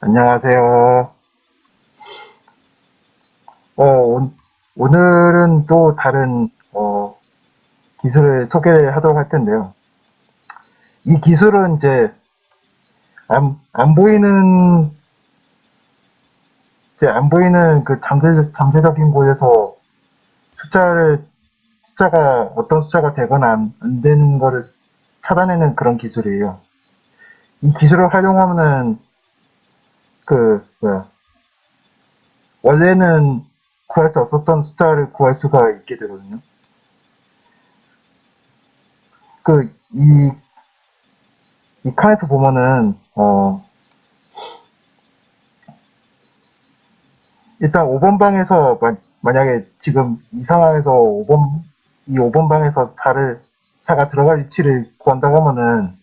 안녕하세요. 어, 오- 오늘은 또 다른 어, 기술을 소개를 하도록 할 텐데요. 이 기술은 이제 안, 안 보이는 이제 안 보이는 그 잠재, 잠재적인 곳에서 숫자를 숫자가 어떤 숫자가 되거나 안, 안 되는 거를 찾아내는 그런 기술이에요. 이 기술을 활용하면은 그 뭐야 원래는 구할 수 없었던 숫자를 구할 수가 있게 되거든요. 그, 이, 이 칸에서 보면은, 어, 일단 5번 방에서, 마- 만약에 지금 이 상황에서 5번, 이 5번 방에서 4를, 4가 들어갈 위치를 구한다고 하면은,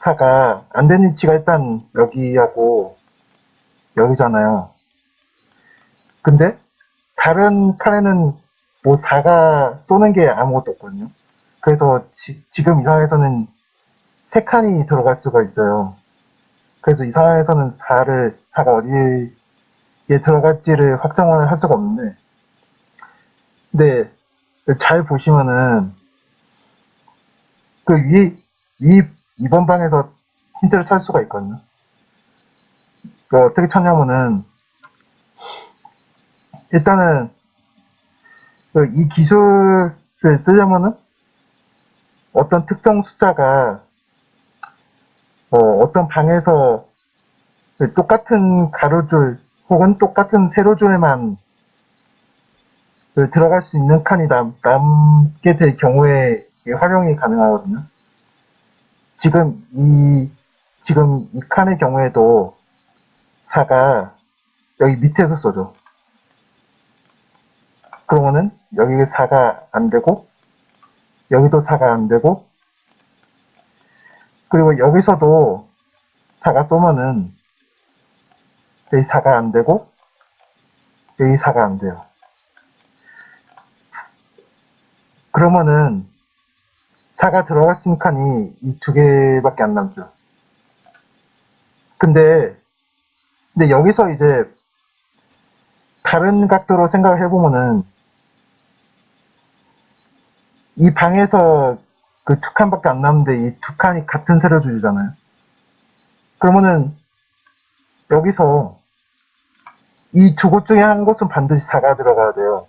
4가 안 되는 위치가 일단 여기하고 여기잖아요. 근데 다른 칸에는 뭐 4가 쏘는 게 아무것도 없거든요. 그래서 지, 금이 상황에서는 세 칸이 들어갈 수가 있어요. 그래서 이 상황에서는 4를 4가 어디에 들어갈지를 확정을 할 수가 없는데 근데 잘 보시면은 그 위, 위 2번 방에서 힌트를 찾을 수가 있거든요. 그 어떻게 찾냐면은 일단은 그 이 기술을 쓰려면은 어떤 특정 숫자가 어, 떤 방에서 그 똑같은 가로줄 혹은 똑같은 세로줄에만 그 들어갈 수 있는 칸이 남, 남게 될 경우에 활용이 가능하거든요. 지금 이 지금 이 칸의 경우에도 4가 여기 밑에서 쏘죠. 그러면은 여기 4가 안 되고 여기도 4가 안 되고 그리고 여기서도 4가 쏘면은 여기 4가 안 되고 여기 4가 안 돼요. 그러면은 4가 들어갈 수 있는 칸이 이두 개밖에 안 남죠. 근데 근데 여기서 이제 다른 각도로 생각을 해보면은 이 방에서 그 두 칸밖에 안 남는데 이 두 칸이 같은 세로 줄이잖아요. 그러면은 여기서 이 두 곳 중에 한 곳은 반드시 4가 들어가야 돼요.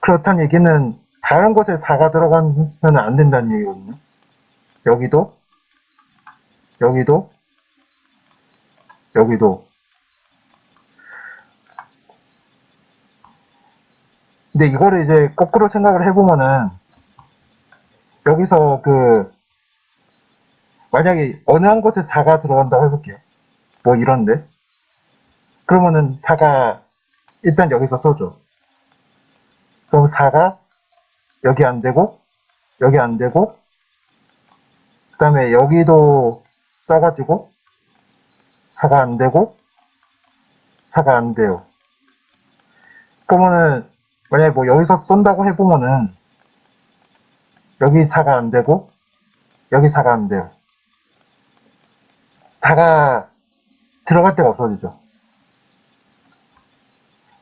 그렇다는 얘기는 다른 곳에 4가 들어가면 안 된다는 얘기거든요. 여기도, 여기도, 여기도. 근데 이거를 이제 거꾸로 생각을 해보면은 여기서 그 만약에 어느 한 곳에 4가 들어간다고 해볼게요. 뭐 이런데 그러면은 4가 일단 여기서 써줘. 그럼 4가 여기 안 되고 여기 안 되고 그 다음에 여기도 써가지고 4가 안 되고 4가 안 돼요. 그러면은 만약에 뭐 여기서 쏜다고 해보면은 여기 4가 안 되고 여기 4가 안 돼요. 4가 들어갈 데가 없어지죠.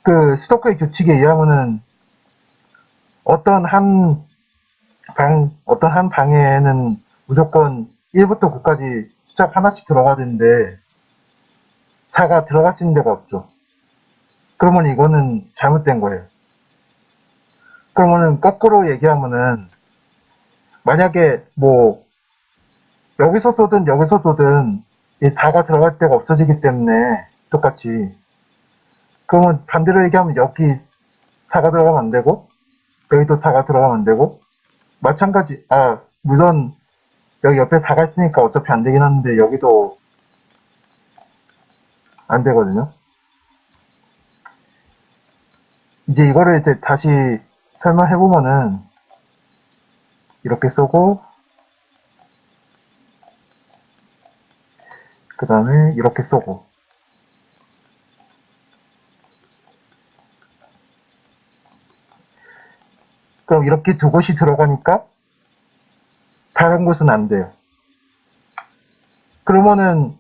그 스토크의 규칙에 의하면은 어떤 한 방, 어떤 한 방에는 무조건 1부터 9까지 숫자 하나씩 들어가야 되는데 4가 들어갈 수 있는 데가 없죠. 그러면 이거는 잘못된 거예요. 그러면은 거꾸로 얘기하면은 만약에 뭐 여기서 쏘든 여기서 쏘든 이 4가 들어갈 데가 없어지기 때문에 똑같이 그러면 반대로 얘기하면 여기 4가 들어가면 안 되고 여기도 4가 들어가면 안 되고 마찬가지 아 물론 여기 옆에 4가 있으니까 어차피 안 되긴 하는데 여기도 안 되거든요. 이제 이거를 이제 다시 설명해 보면은 이렇게 쏘고 그 다음에 이렇게 쏘고 그럼 이렇게 두 곳이 들어가니까 다른 곳은 안 돼요. 그러면은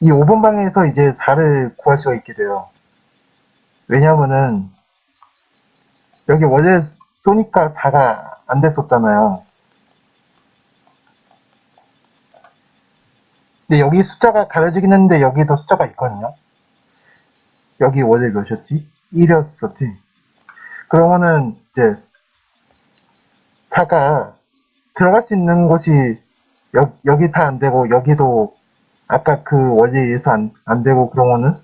이 5번 방에서 이제 4를 구할 수가 있게 돼요. 왜냐면은 여기 원래 쏘니까 4가 안 됐었잖아요. 근데 여기 숫자가 가려지긴 했는데 여기도 숫자가 있거든요. 여기 원래 몇이었지? 1이었었지. 그러면은 이제 4가 들어갈 수 있는 곳이 여, 여기 다 안 되고 여기도 아까 그 원리에 의해서 안, 안 되고 그러면은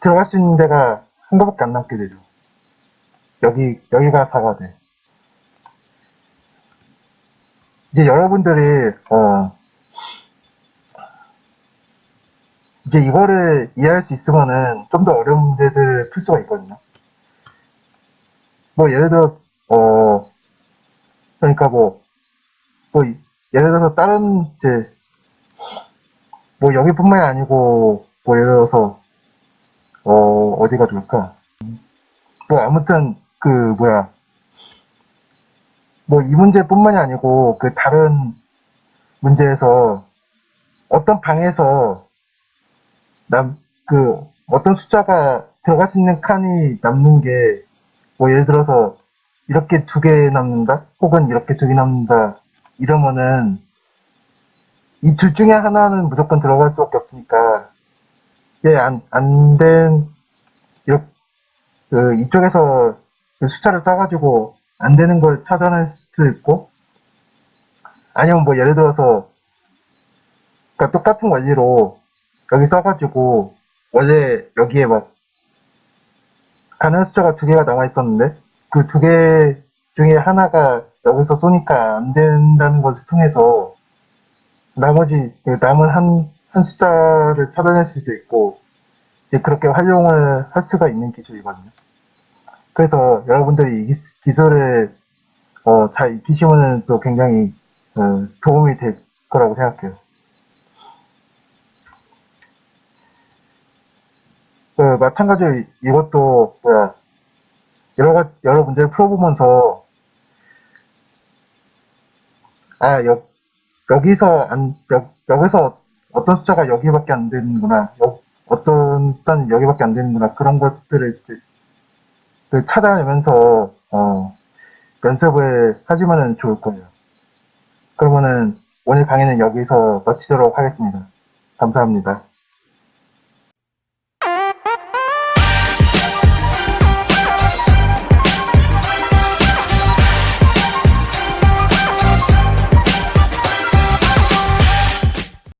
들어갈 수 있는 데가 한 곳밖에 안 남게 되죠. 여기, 여기가 4가 돼. 이제 여러분들이, 어, 이제 이거를 이해할 수 있으면은 좀 더 어려운 문제들을 풀 수가 있거든요. 뭐 예를 들어, 어, 그러니까 뭐, 뭐, 예를 들어서 다른, 이제, 뭐 여기뿐만이 아니고, 뭐 예를 들어서, 어, 어디가 좋을까? 뭐 아무튼, 그, 뭐야. 뭐 이 문제뿐만이 아니고, 그 다른 문제에서 어떤 방에서 남, 그, 어떤 숫자가 들어갈 수 있는 칸이 남는 게, 뭐 예를 들어서 이렇게 두 개 남는다? 혹은 이렇게 두 개 남는다? 이러면은 이 둘 중에 하나는 무조건 들어갈 수밖에 없으니까 예, 안, 안 된, 이렇게, 그, 이쪽에서 그 숫자를 써가지고 안 되는 걸 찾아낼 수도 있고 아니면 뭐 예를 들어서 그러니까 똑같은 원리로 여기 써가지고 원래 여기에 막 가는 숫자가 두 개가 남아 있었는데 그 두 개 중에 하나가 여기서 쏘니까 안 된다는 것을 통해서 나머지 그 남은 한, 한 숫자를 찾아낼 수도 있고 그렇게 활용을 할 수가 있는 기술이거든요. 그래서 여러분들이 이 기술을 어, 잘 익히시면 또 굉장히 어, 도움이 될 거라고 생각해요. 그 마찬가지로 이- 이것도 뭐야 여러 가 여러 문제를 풀어보면서 아 여, 여기서 안 여, 여기서 어떤 숫자가 여기밖에 안 되는구나 여, 어떤 숫자는 여기밖에 안 되는구나 그런 것들을 그 찾아내면서 어, 연습을 하시면 좋을 거예요. 그러면은 오늘 강의는 여기서 마치도록 하겠습니다. 감사합니다.